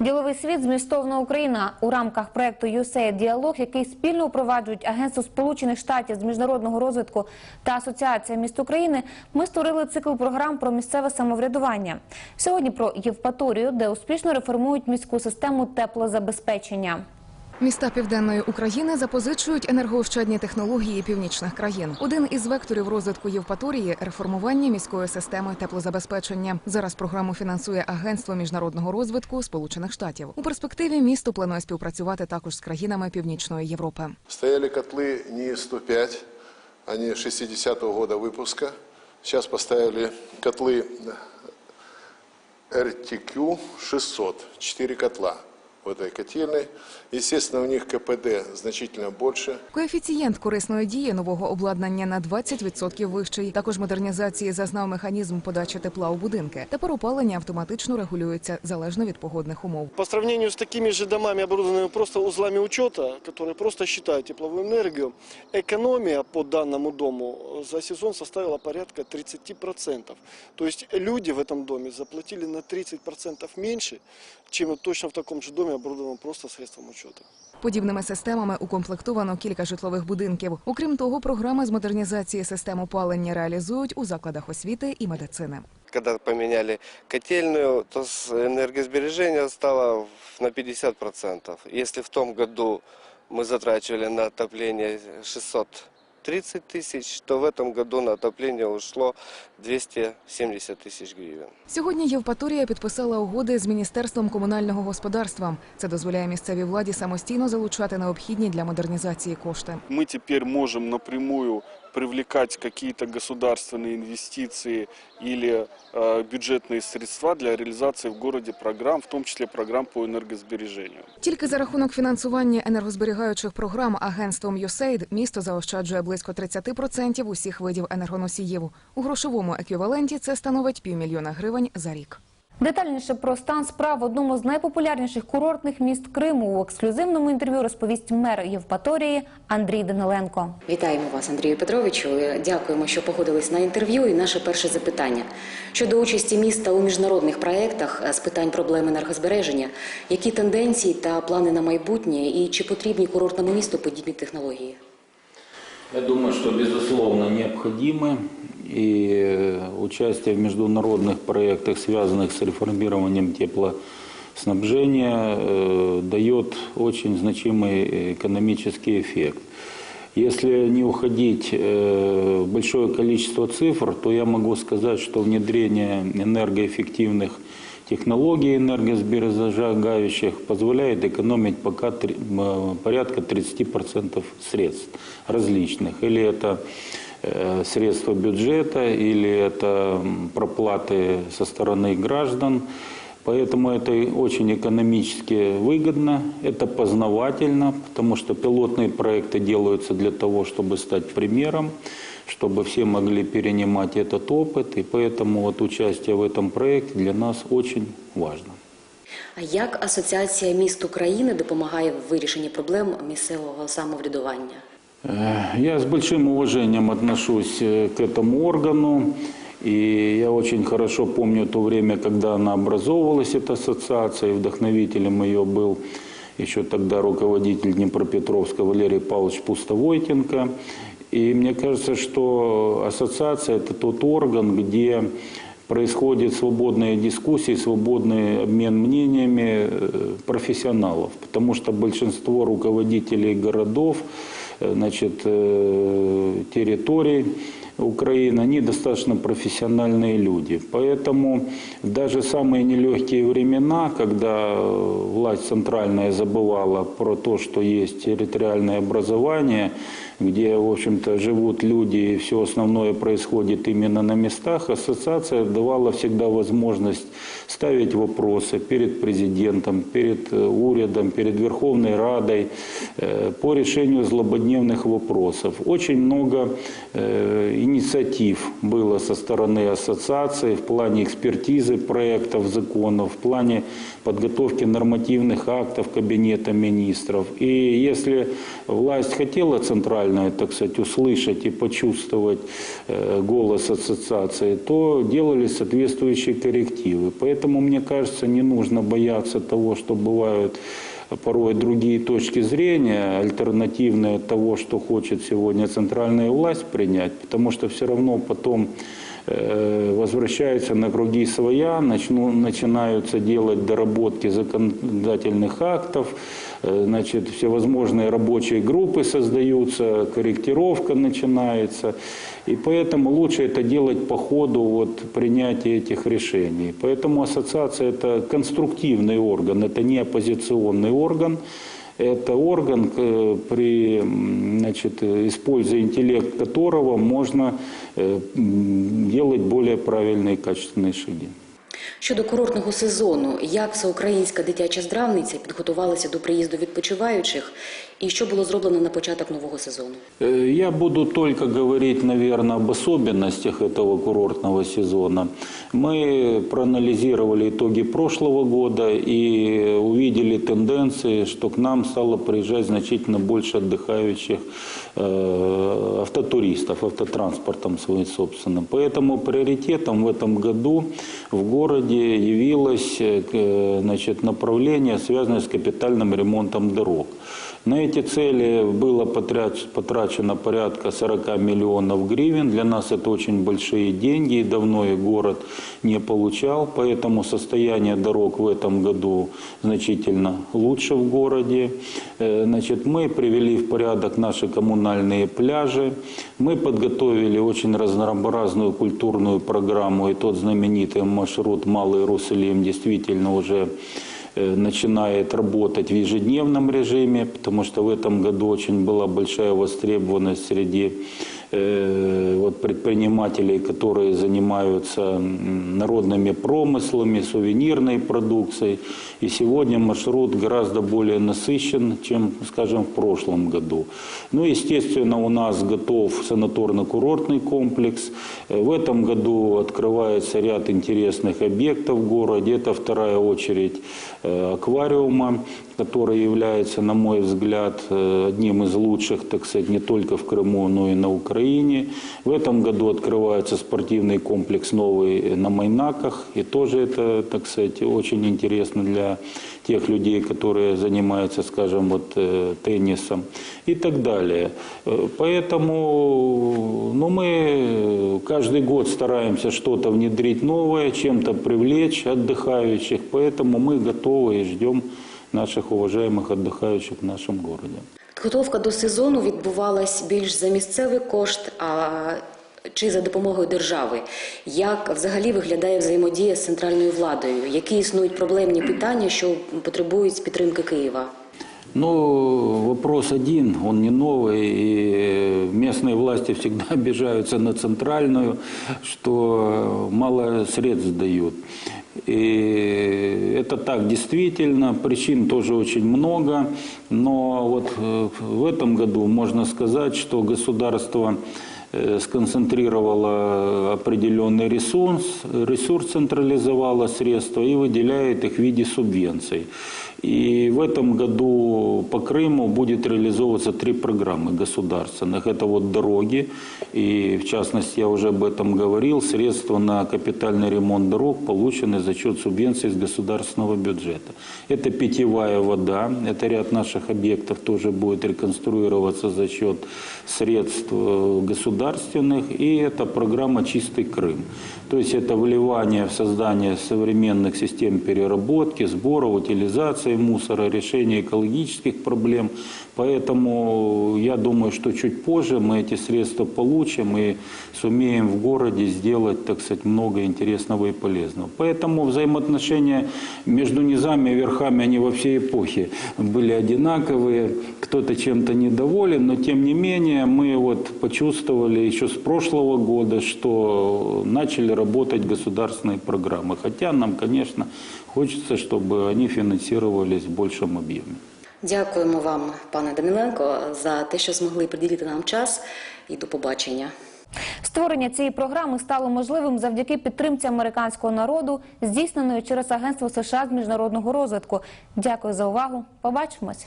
Діловий світ змістовна Україна у рамках проекту USAID Діалог, який спільно впроваджують Агентство Сполучених Штатів з міжнародного розвитку та Асоціація міст України. Ми створили цикл програм про місцеве самоврядування. Сьогодні про Євпаторію, де успішно реформують міську систему теплозабезпечення. Міста південної України запозичують енергоощадні технології північних країн. Один із векторів розвитку Євпаторії реформування міської системи теплозабезпечення. Зараз програму фінансує Агентство міжнародного розвитку Сполучених Штатів. У перспективі місто планує співпрацювати також з країнами Північної Європи. Стояли котлы не 105, они 60-го года выпуска. Сейчас поставили котлы RTQ 600, 4 котла в этой котельной. Естественно, у них КПД значительно больше. Коефіцієнт корисної дії нового обладнання на 20% вищий. Також модернізації зазнав механізм подачі тепла у будинки. Тепер опалення автоматично регулюється залежно від погодних умов. По сравнению с такими же домами, оборудованными просто узлами учета, которые просто считают тепловую энергию, экономия по данному дому за сезон составила порядка 30%. То есть люди в этом доме заплатили на 30% меньше, чем вот точно в таком же доме, оборудовано просто средством учета. Подібними системами укомплектовано кілька житлових будинків. Окрім того, програми з модернізації систем опалення реалізують у закладах освіти і медицини. Коли поміняли котельну, то енергозбереження стало на 50%. Якщо в тому році ми затрачували на отоплення 600 30 тисяч, то в этом году на отопление ушло 270 тисяч гривень. Сьогодні Євпаторія підписала угоди з міністерством комунального господарства. Це дозволяє місцевій владі самостійно залучати необхідні для модернізації кошти. Ми тепер можемо напрямую привлекать какие-то государственные инвестиции или э, бюджетные средства для реализации в городе программ, в том числе программ по энергосбережению. Тільки за рахунок фінансування енергозберігаючих програм агентством USAID місто заощаджує близько 30% усіх видів енергоносіїв. У грошовому еквіваленті це становить півмільйона гривень за рік. Детальніше про стан справ в одному з найпопулярніших курортних міст Криму у ексклюзивному інтерв'ю розповість мер Євпаторії Андрій Даниленко. Вітаємо вас, Андрію Петровичу. Дякуємо, що погодились на інтерв'ю. І наше перше запитання щодо участі міста у міжнародних проєктах з питань проблем енергозбереження. Які тенденції та плани на майбутнє, і чи потрібні курортному місту подібні технології? Я думаю, что безусловно необходимы и э, участие в международных проектах, связанных с реформированием теплоснабжения, э, дает очень значимый экономический эффект. Если не уходить э, в большое количество цифр, то я могу сказать, что внедрение энергоэффективных технологий энергосберегающих позволяет экономить пока порядка 30% средств различных. Или это средства бюджета, или это м, проплаты со стороны граждан. Поэтому это очень экономически выгодно, это познавательно, потому что пилотные проекты делаются для того, чтобы стать примером, чтобы все могли перенимать этот опыт, и поэтому вот участие в этом проекте для нас очень важно. А як Асоціація міст України допомагає в вирішенні проблем місцевого самоврядування? Э, Я с большим уважением отношусь э, к этому органу. И я очень хорошо помню то время, когда она образовывалась, эта ассоциация, и вдохновителем ее был еще тогда руководитель Днепропетровска Валерий Павлович Пустовойтенко. И мне кажется, что ассоциация – это тот орган, где происходит свободная дискуссия, свободный обмен мнениями э, профессионалов. Потому что большинство руководителей городов, э, значит, э, территорий Украины, они достаточно профессиональные люди. Поэтому даже самые нелегкие времена, когда э, власть центральная забывала про то, что есть территориальное образование, где, в общем-то, живут люди, и все основное происходит именно на местах, ассоциация давала всегда возможность ставить вопросы перед президентом, перед э, урядом, перед Верховной Радой э, по решению злободневных вопросов. Очень много инициатив было со стороны ассоциации в плане экспертизы проектов законов, в плане подготовки нормативных актов Кабинета министров. И если власть хотела центрально центральную, так сказать, услышать и почувствовать э, голос ассоциации, то делали соответствующие коррективы. Поэтому, мне кажется, не нужно бояться того, что бывают порой другие точки зрения, альтернативные того, что хочет сегодня центральная власть принять, потому что все равно потом возвращаются на круги своя, начну, начинаются делать доработки законодательных актов, э, значит, всевозможные рабочие группы создаются, корректировка начинается. И поэтому лучше это делать по ходу вот, принятия этих решений. Поэтому ассоциация – это конструктивный орган, это не оппозиционный орган. Это орган, к- при, м, значит, используя интеллект которого можно э, м, делать более правильные и качественные шаги. Щодо курортного сезону, як всеукраїнська дитяча здравниця підготувалася до приїзду відпочиваючих і що було зроблено на початок нового сезону? Э, Я буду только говорить, наверное, об особенностях этого курортного сезона. Мы проанализировали итоги прошлого года и увидели тенденции, что к нам стало приезжать значительно больше отдыхающих э, автотуристов, автотранспортом своим собственным. Поэтому приоритетом в этом году в городе явилось э, э, значит, направление, связанное с капитальным ремонтом дорог. На эти цели было потрачено порядка 40 миллионов гривен. Для нас это очень большие деньги, и давно их город не получал. Поэтому состояние дорог в этом году значительно лучше в городе. Э, Значит, мы привели в порядок наши коммунальные пляжи. Мы подготовили очень разнообразную культурную программу. И тот знаменитый маршрут «Малый Иерусалим» действительно уже э, начинает работать в ежедневном режиме, потому что в этом году очень была большая востребованность среди э, вот предпринимателей, которые занимаются м, народными промыслами, сувенирной продукцией. И сегодня маршрут гораздо более насыщен, чем, скажем, в прошлом году. Ну, естественно, у нас готов санаторно-курортный комплекс. Э, В этом году открывается ряд интересных объектов в городе. Это вторая очередь э, аквариума, который является, на мой взгляд, э, одним из лучших, так сказать, не только в Крыму, но и на Украине. В этом году открывается спортивный комплекс новый на Майнаках. И тоже это, так сказать, очень интересно для тех людей, которые занимаются, скажем, вот э, теннисом и так далее. Э, Поэтому ну, мы каждый год стараемся что-то внедрить новое, чем-то привлечь отдыхающих, поэтому мы готовы и ждем наших уважаемых отдыхающих в нашем городе. Підготовка до сезону відбувалась більш за місцевий кошт, а чи за допомогою держави? Як взагалі виглядає взаємодія з центральною владою? Які існують проблемні питання, що потребують підтримки Києва? Ну, вопрос один, он не новый, и местные власти всегда обижаются на центральную, что мало средств дают. И это так действительно, причин тоже очень много, но вот э, в этом году можно сказать, что государство э, сконцентрировало определенный ресурс, ресурс централизовало средства и выделяет их в виде субвенций. И в этом году по Крыму будет реализовываться три программы государственных. Это вот дороги, и в частности я уже об этом говорил, средства на капитальный ремонт дорог получены за счет субвенций из государственного бюджета. Это питьевая вода, это ряд наших объектов тоже будет реконструироваться за счет средств э, государственных, и это программа «Чистый Крым». То есть это вливание в создание современных систем переработки, сбора, утилизации мусора, решения экологических проблем. Поэтому я думаю, что чуть позже мы эти средства получим и сумеем в городе сделать, так сказать, много интересного и полезного. Поэтому взаимоотношения между низами и верхами, они во всей эпохе были одинаковые. Кто-то чем-то недоволен, но тем не менее мы вот почувствовали еще с прошлого года, что начали работать государственные программы. Хотя нам, конечно, хочется, чтобы они финансировались в большем объеме. Дякуємо вам, пане Даниленко, за те, що змогли приділити нам час. І до побачення. Створення цієї програми стало можливим завдяки підтримці американського народу, здійсненої через Агентство США з міжнародного розвитку. Дякую за увагу. Побачимось.